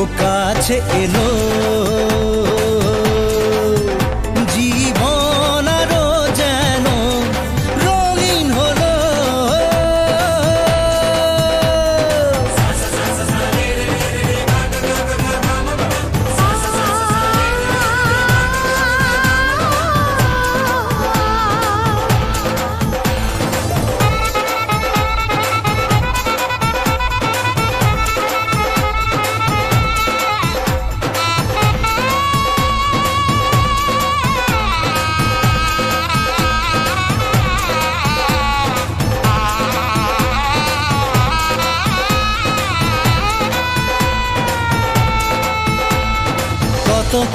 ও কাছে এলো।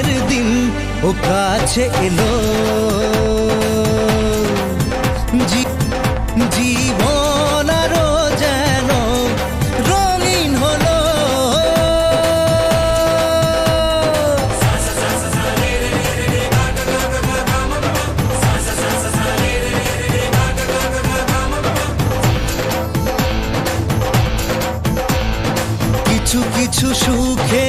স্বপ্নের দিন ও কাছে এলো। জীবন আরও যেন রঙিন হলো। কিছু কিছু সুখে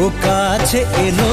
ও কাছে এলো।